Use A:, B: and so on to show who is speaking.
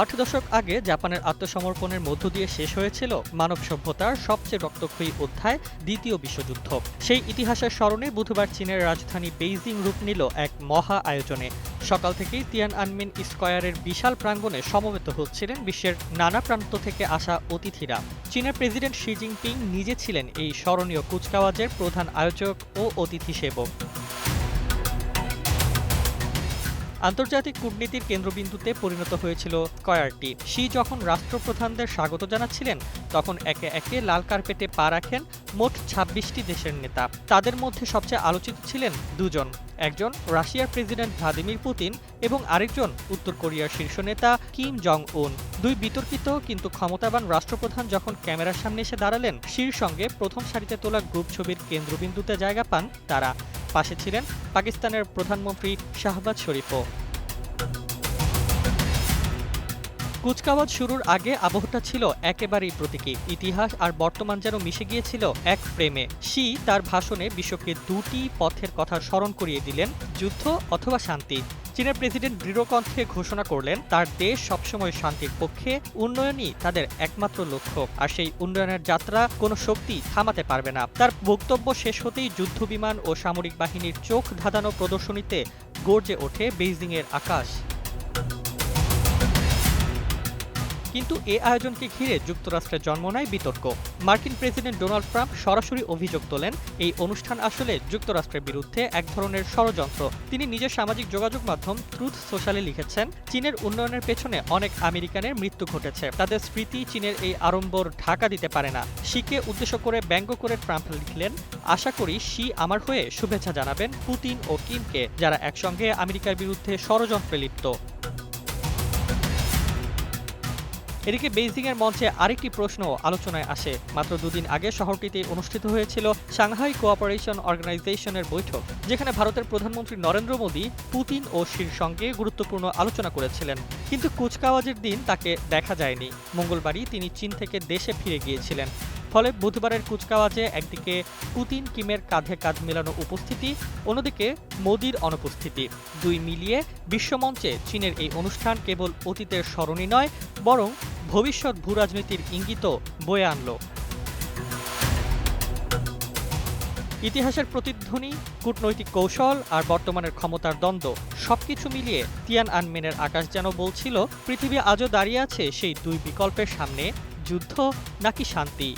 A: আট দশক আগে জাপানের আত্মসমর্পণের মধ্য দিয়ে শেষ হয়েছিল মানব সভ্যতার সবচেয়ে রক্তক্ষয়ী অধ্যায়, দ্বিতীয় বিশ্বযুদ্ধ। সেই ইতিহাসের স্মরণে বুধবার চীনের রাজধানী বেইজিং রূপ নিল এক মহা আয়োজনে। সকাল থেকেই তিয়ান আনমিন স্কয়ারের বিশাল প্রাঙ্গণে সমবেত হচ্ছিলেন বিশ্বের নানা প্রান্ত থেকে আসা অতিথিরা। চীনের প্রেসিডেন্ট শি জিনপিং নিজে ছিলেন এই স্মরণীয় কুচকাওয়াজের প্রধান আয়োজক ও অতিথি সেবক আন্তর্জাতিক কূটনীতির কেন্দ্রবিন্দুতে পরিণত হয়েছিল কয়ারটি। শি যখন রাষ্ট্রপ্রধানদের স্বাগত জানাচ্ছিলেন, তখন একে একে লাল কার্পেটে পা রাখেন মোট ছাব্বিশটি দেশের নেতা। তাদের মধ্যে সবচেয়ে আলোচিত ছিলেন দুজন। একজন রাশিয়ার প্রেসিডেন্ট ভ্লাদিমির পুতিন এবং আরেকজন উত্তর কোরিয়ার শীর্ষ নেতা কিম জং উন দুই বিতর্কিত কিন্তু ক্ষমতাবান রাষ্ট্রপ্রধান যখন ক্যামেরার সামনে এসে দাঁড়ালেন, শির সঙ্গে প্রথম সারিতে তোলা গ্রুপ ছবির কেন্দ্রবিন্দুতে জায়গা পান তারা। পাশে ছিলেন পাকিস্তানের প্রধানমন্ত্রী শাহবাজ শরীফও। কুচকাওয়াজ শুরুর আগে আবহটা ছিল একেবারেই প্রতীকী। ইতিহাস আর বর্তমান যেন মিশে গিয়েছিল এক প্রেমে শি তার ভাষণে বিশ্বকে দুটি পথের কথা স্মরণ করিয়ে দিলেন, যুদ্ধ অথবা শান্তি। চীনের প্রেসিডেন্ট দৃঢ়কণ্ঠে ঘোষণা করলেন, তার দেশ সবসময় শান্তির পক্ষে, উন্নয়নই তাদের একমাত্র লক্ষ্য। আর সেই উন্নয়নের যাত্রা কোনো শক্তি থামাতে পারবে না। তার বক্তব্য শেষ হতেই যুদ্ধ বিমান ও সামরিক বাহিনীর চোখ ধাঁধানো প্রদর্শনীতে গর্জে ওঠে বেইজিংয়ের আকাশ। কিন্তু এ আয়োজনকে ঘিরে যুক্তরাষ্ট্রের জন্ম নেয় বিতর্ক। মার্কিন প্রেসিডেন্ট ডোনাল্ড ট্রাম্প সরাসরি অভিযোগ তোলেন, এই অনুষ্ঠান আসলে যুক্তরাষ্ট্রের বিরুদ্ধে এক ধরনের ষড়যন্ত্র। তিনি নিজের সামাজিক যোগাযোগ মাধ্যম ট্রুথ সোশ্যালে লিখেছেন, চীনের উন্নয়নের পেছনে অনেক আমেরিকানের মৃত্যু ঘটেছে। তাদের স্মৃতি চীনের এই আড়ম্বর ঢাকা দিতে পারে না। শিকে উদ্দেশ্য করে ব্যঙ্গ করে ট্রাম্প লিখলেন, আশা করি শি আমার হয়ে শুভেচ্ছা জানাবেন পুতিন ও কিমকে, যারা একসঙ্গে আমেরিকার বিরুদ্ধে ষড়যন্ত্রে লিপ্ত। এদিকে বেইজিংয়ের মঞ্চে আরেকটি প্রশ্ন আলোচনায় আসে। মাত্র দুদিন আগে শহরটিতে অনুষ্ঠিত হয়েছিল সাংহাই কোঅপারেশন অর্গানাইজেশনের বৈঠক, যেখানে ভারতের প্রধানমন্ত্রী নরেন্দ্র মোদী, পুতিন ও শির সঙ্গে গুরুত্বপূর্ণ আলোচনা করেছিলেন। কিন্তু কুচকাওয়াজের দিন তাকে দেখা যায়নি। মঙ্গলবারই তিনি চীন থেকে দেশে ফিরে গিয়েছিলেন। ফলে বুধবারের কুচকাওয়াজে একদিকে পুতিন, কিমের কাঁধে কাঁধ মেলানো উপস্থিতি, অন্যদিকে মোদির অনুপস্থিতি। দুই মিলিয়ে বিশ্বমঞ্চে চীনের এই অনুষ্ঠান কেবল অতীতের স্মরণই নয়, বরং ভবিষ্যৎ ভূরাজনীতির ইঙ্গিতও বয়ে আনল। ইতিহাসের প্রতিধ্বনি, কূটনৈতিক কৌশল আর বর্তমানের ক্ষমতার দ্বন্দ্ব সবকিছু মিলিয়ে তিয়ান আনমেনের আকাশ যেন বলছিল, পৃথিবী আজও দাঁড়িয়ে আছে সেই দুই বিকল্পের সামনে, যুদ্ধ নাকি শান্তি।